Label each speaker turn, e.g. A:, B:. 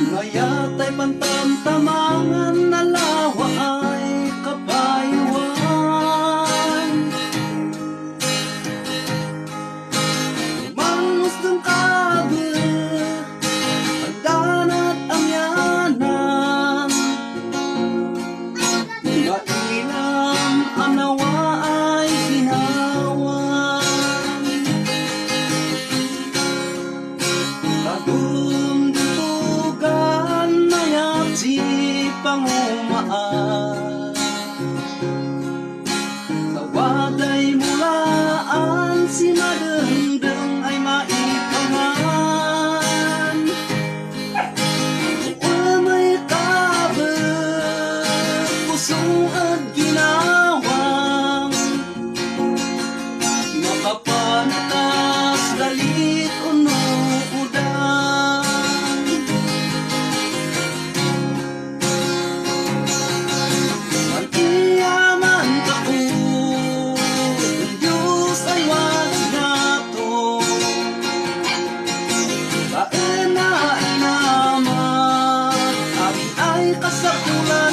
A: Ngayat ay pantamtamangan na lawa ay kapayuhan Mangus ng kabe Agdan at amyanan Mailam ang nawa ay ginawan. Tagus habang umaas ka sa